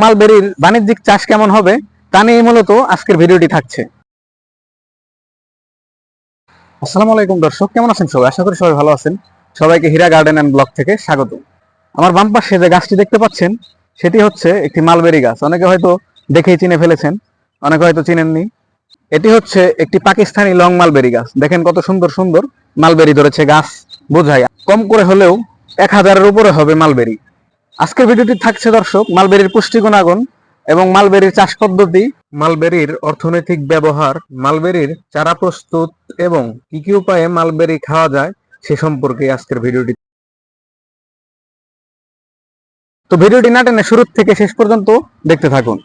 মালবেরির বাণিজ্যিক চাষ কেমন হবে, তা নিয়ে মূলত আজকের ভিডিওটি থাকছে। আসসালামু আলাইকুম দর্শক, কেমন আছেন সবাই? আশা করি সবাই ভালো আছেন। সবাইকে হীরা গার্ডেন অ্যান্ড ব্লগ থেকে স্বাগত। আমার বাম পাশে যে গাছটি দেখতে পাচ্ছেন, সেটি হচ্ছে একটি মালবেরি গাছ। অনেকে হয়তো দেখেই চিনে ফেলেছেন, অনেকে হয়তো চিনেননি। এটি হচ্ছে একটি পাকিস্তানি লং মালবেরি গাছ। দেখেন কত সুন্দর সুন্দর মালবেরি ধরেছে গাছ বোঝায়। কম করে হলেও এক হাজারের উপরে হবে মালবেরি। আজকের ভিডিওটি থাকছে দর্শক মালবেরির পুষ্টি গুণাগুণ এবং মালবেরির চাষ পদ্ধতি। মালবেরির অর্থনৈতিক ব্যবহার, মালবেরির চারা প্রস্তুত এবং কি কি উপায়ে মালবেরি খাওয়া যায় সে সম্পর্কে আজকের ভিডিওটি। তো ভিডিওটি না টেনে শুরু থেকে শেষ পর্যন্ত দেখতে থাকুন।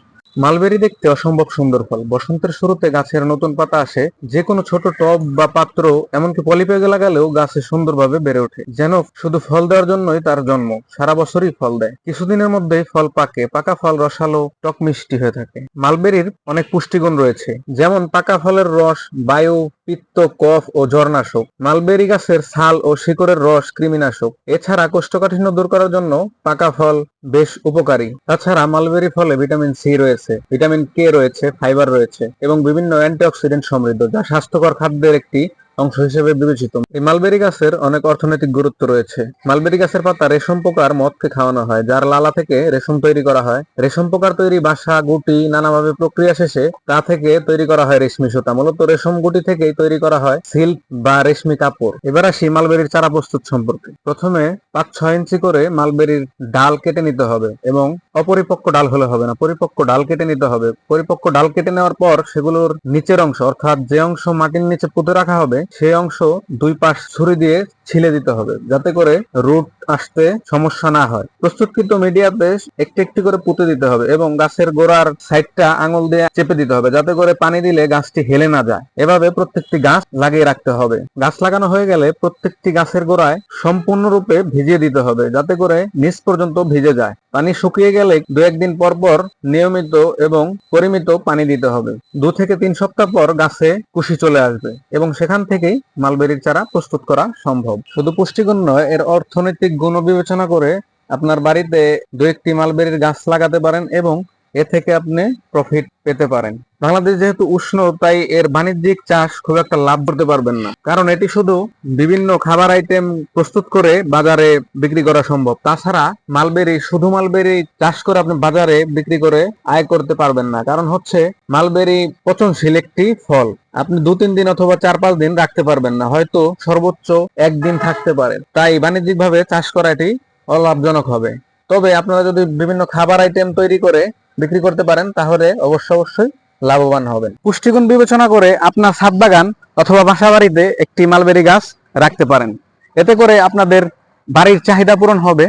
মালবেরি দেখতে অসম্ভব সুন্দর ফল। বসন্তের শুরুতে গাছের নতুন পাতা আসে যে কোনো ছোট টব বা পাত্র, এমনকি পলিপ্যাগে লাগালেও গাছে সুন্দরভাবে বেড়ে ওঠে। যেন শুধু ফল দেওয়ার জন্যই তার জন্ম, সারা বছরই ফল দেয়। কিছুদিনের মধ্যেই ফল পাকে, পাকা ফল, রসালো, টক মিষ্টি হয়ে থাকে। মালবেরির অনেক পুষ্টিগুণ রয়েছে, যেমন পাকা ফলের রস, বায়ু, পিত্ত, কফ ও জ্বরনাশক মালবেরি গাছের ছাল ও শিকড়ের রস কৃমিনাশক। এছাড়া কোষ্ঠকাঠিন্য দূর করার জন্য পাকা ফল বেশ উপকারী। তাছাড়া মালবেরি ফলে ভিটামিন সি রয়েছে। ভিটামিন কে রয়েছে ফাইবার রয়েছে এবং বিভিন্ন অ্যান্টিঅক্সিডেন্ট সমৃদ্ধ যা স্বাস্থ্যকর খাদ্যের একটি অংশ হিসেবে বিবেচিত। এই মালবেরি গাছের অনেক অর্থনৈতিক গুরুত্ব রয়েছে। মালবেরি গাছের পাতা রেশম পোকার মদকে খাওয়ানো হয়, যার লালা থেকে রেশম তৈরি করা হয়। রেশম পোকার তৈরি বাসা, গুটি, নানাভাবে প্রক্রিয়া শেষে তা থেকে তৈরি করা হয় রেশমি সুতা। মূলত রেশম গুটি থেকেই তৈরি করা হয় সিল্ক বা রেশমি কাপড়। এবার আসি মালবেরির চারা প্রস্তুত সম্পর্কে। প্রথমে পাঁচ ছয় ইঞ্চি করে মালবেরির ডাল কেটে নিতে হবে এবং অপরিপক্ক ডাল হলে হবে না, পরিপক্ক ডাল কেটে নিতে হবে। পরিপক্ক ডাল কেটে নেওয়ার পর সেগুলোর নিচের অংশ, অর্থাৎ যে অংশ মাটির নিচে পুঁতে রাখা হবে সেই অংশ দুই পাশ ছুরি দিয়ে ছিলে দিতে হবে। যাতে করে রুট আসতে সমস্যা না হয়। প্রস্তুতকৃত মিডিয়াতে একটি একটি করে পুঁতে দিতে হবে এবং গাছের গোড়ার সাইডটা আঙুল দিয়ে চেপে দিতে হবে যাতে করে পানি দিলে গাছটি হেলে না যায়। এভাবে প্রত্যেকটি গাছ লাগিয়ে রাখতে হবে। গাছ লাগানো হয়ে গেলে প্রত্যেকটি গাছের গোড়ায় সম্পূর্ণরূপে ভিজিয়ে দিতে হবে যাতে করে নিচ পর্যন্ত ভিজে যায়। পানি শুকিয়ে গেলে দু একদিন পর পর নিয়মিত এবং পরিমিত পানি দিতে হবে। দু থেকে তিন সপ্তাহ পর গাছে কুশি চলে আসবে এবং সেখান থেকেই মালবেরির চারা প্রস্তুত করা সম্ভব। শুধু পুষ্টিগুণ নয়, এর অর্থনৈতিক গুণ বিবেচনা করে আপনার বাড়িতে দু একটি মালবেরির গাছ লাগাতে পারেন এবং এ থেকে আপনি প্রফিট পেতে পারেন। বাংলাদেশ যেহেতু উষ্ণ, তাই এর বাণিজ্যিক চাষ খুব একটা লাভ করতে পারবেন না। কারণ এটি শুধু বিভিন্ন খাবার আইটেম প্রস্তুত করে বাজারে বিক্রি করা সম্ভব। তাছাড়া মালবেরি, শুধু মালবেরি চাষ করে আপনি বাজারে বিক্রি করে আয় করতে পারবেন না। কারণ হচ্ছে মালবেরি পচনশীল একটি ফল। আপনি দু, তিন দিন অথবা চার, পাঁচ দিন রাখতে পারবেন না। হয়তো সর্বোচ্চ একদিন থাকতে পারে। তাই বাণিজ্যিকভাবে চাষ করা এটি অলাভজনক হবে। তবে আপনারা যদি বিভিন্ন খাবার আইটেম তৈরি করে বিক্রি করতে পারেন, তাহলে অবশ্য অবশ্যই লাভবান হবেন। পুষ্টিগুণ বিবেচনা করে আপনার ছাদ বাগান অথবা বাসা বাড়িতে একটি মালবেরি গাছ রাখতে পারেন। এতে করে আপনাদের বাড়ির চাহিদা পূরণ হবে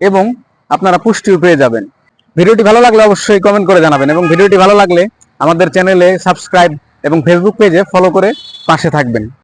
এবং আপনারা পুষ্টিও পেয়ে যাবেন। ভিডিওটি ভালো লাগলে অবশ্যই কমেন্ট করে জানাবেন এবং ভিডিওটি ভালো লাগলে আমাদের চ্যানেলে সাবস্ক্রাইব এবং ফেসবুক পেজে ফলো করে পাশে থাকবেন।